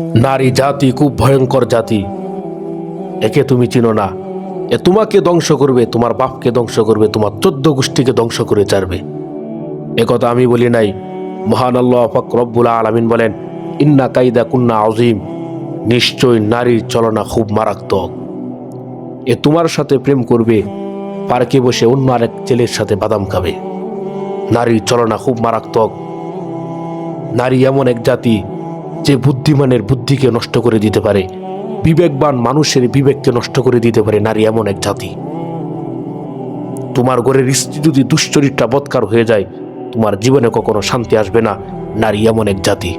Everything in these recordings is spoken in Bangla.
নারী জাতি খুব ভয়ঙ্কর জাতি। একে তুমি চিনো না। এ তোমাকে ধ্বংস করবে, তোমার বাপকে ধ্বংস করবে, তোমার চোদ্দ গোষ্ঠীকে ধ্বংস করে ছাড়বে। একথা আমি বলি নাই। মহান আল্লাহ পাক রব্বুল আলমিন বলেন, ইন্না কাইদা কুন্না আজিম নিশ্চয় নারীর চলনা খুব মারাত্মক। এ তোমার সাথে প্রেম করবে, পার্কে বসে অন্য আরেক ছেলের সাথে বাদাম খাবে। নারীর চলনা খুব মারাত্মক। নারী এমন এক জাতি যে বুদ্ধিমানের বুদ্ধিকে নষ্ট করে দিতে পারে, বিবেকবান মানুষের বিবেককে নষ্ট করে দিতে পারে নারী এমন এক জাতি। তোমার ঘরের স্ত্রী যদি দুশ্চরিত্রা বৎকার হয়ে যায়, তোমার জীবনে কখনো শান্তি আসবে না, নারী এমন এক জাতি।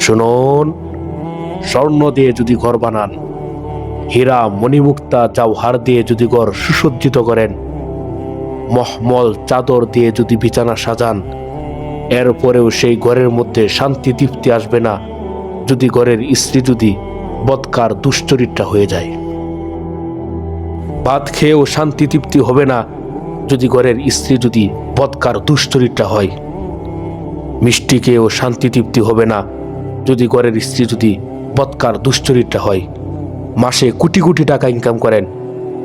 শুনুন, স্বর্ণ দিয়ে যদি ঘর বানান, হীরা মণিমুক্তা জাওহার দিয়ে যদি ঘর সুসজ্জিত করেন, মহমল চাদর দিয়ে যদি বিছানা সাজান এরপরেও সেই ঘরের মধ্যে শান্তি, তৃপ্তি আসবে না। যদি ঘরের স্ত্রী যদি বৎকার দুশ্চরিত্রা হয়ে যায়। ভাত খেয়েও শান্তি, তৃপ্তি হবে না যদি ঘরের স্ত্রী যদি বৎকার দুশ্চরিত্রা হয়। মিষ্টি খেয়েও শান্তি, তৃপ্তি হবে না যদি ঘরের স্ত্রী যদি বৎকার দুশ্চরিত্রা হয়। মাসে কোটি কোটি টাকা ইনকাম করেন।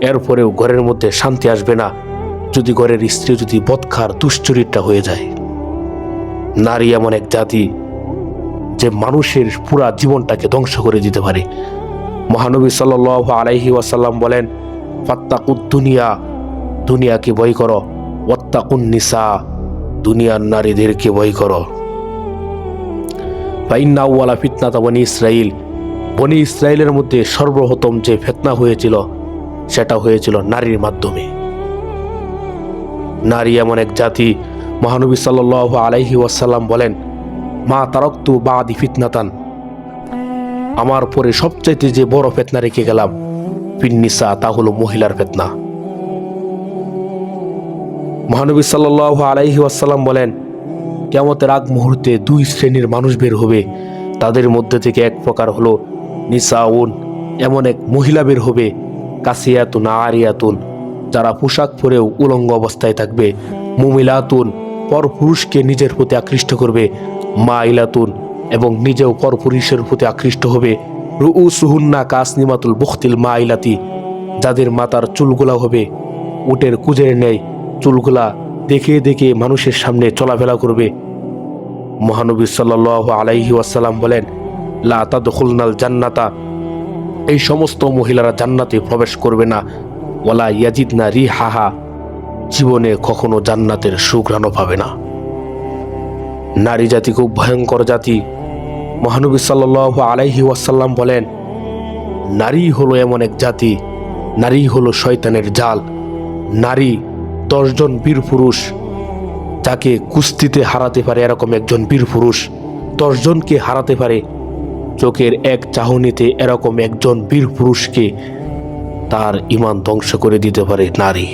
এরপরেও ঘরের মধ্যে শান্তি আসবে না যদি ঘরের স্ত্রী যদি বৎকার দুশ্চরিত্রা হয়ে যায়। নারী এমন এক জাতি যে মানুষের পুরা জীবনটাকে ধ্বংস করে দিতে পারে। মহানবী সাল আলাইহি ওয়াসাল্লাম বলেন, ফাত্তাকুদ দুনিয়া, দুনিয়াকে ভয় করো। ওয়াত্তাকুন নিসা, দুনিয়ার নারীদেরকে ভয় করো। ফাইন্নাওয়ালা ফিতনাতা বনি ইসরাইল বনি ইসরায়েলের মধ্যে সর্বপ্রথম যে ফেতনা হয়েছিল, সেটা হয়েছিল নারীর মাধ্যমে। নারী এমন এক জাতি মহানবী সাল আলাইহি ওয়াসাল্লাম বলেন, মা তারক্তু বাদি ফিতনাতান। আমার পরে সবচাইতে যে বড় ফেতনা রেখে গেলাম, ফিন্নিসা, তা হলো মহিলার ফেতনা। মহানবী সাল আলাইহি ওয়াসাল্লাম বলেন কেমতের আগ মুহূর্তে দুই শ্রেণির মানুষ বের হবে। তাদের মধ্যে থেকে এক প্রকার হলো নিসাউন, এমন এক মহিলা বের হবে, কাসিয়াতুন, আরিয়াতুন, যারা পোশাক পরেও উলঙ্গ অবস্থায় থাকবে। মুমিলাতুন পরপুরুষকে নিজের প্রতি আকৃষ্ট করবে, মা ইলাতুন, এবং নিজেও পরপুরুষের প্রতি আকৃষ্ট হবে। রু সুহুন্না কাসনিমাতুল বখতিল মা ইলাতি, যাদের মাতার চুলগুলা হবে, উটের কুজের নেয় চুলগুলা দেখে দেখে মানুষের সামনে চলাফেরা করবে। মহানবী সাল আলাইহি ওয়াসাল্লাম বলেন, লা তাদখুলনাল জান্নাতা। এই সমস্ত মহিলারা জান্নাতে প্রবেশ করবে না। ওয়ালা ইয়াজিদনা রি হাহা জীবনে কখনো জান্নাতের সুঘ্রাণও পাবে না। নারী জাতি খুব ভয়ঙ্কর জাতি। মহানবী সাল আলাইহি ওয়াসাল্লাম বলেন, নারী হলো এমন এক জাতি, নারী হলো শয়তানের জাল। নারী দশজন বীর পুরুষ, যাকে কুস্তিতে হারাতে পারে এরকম একজন বীর পুরুষ। দশজনকে হারাতে পারে, চোখের এক চাহনিতে এরকম একজন বীর পুরুষকে তার ইমান ধ্বংস করে দিতে পারে নারী।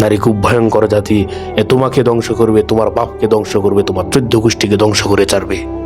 নারী খুব ভয়ঙ্কর জাতি। এ তোমাকে ধ্বংস করবে, তোমার বাপকে ধ্বংস করবে, তোমার চোদ্দ গোষ্ঠীকে ধ্বংস করে ছাড়বে।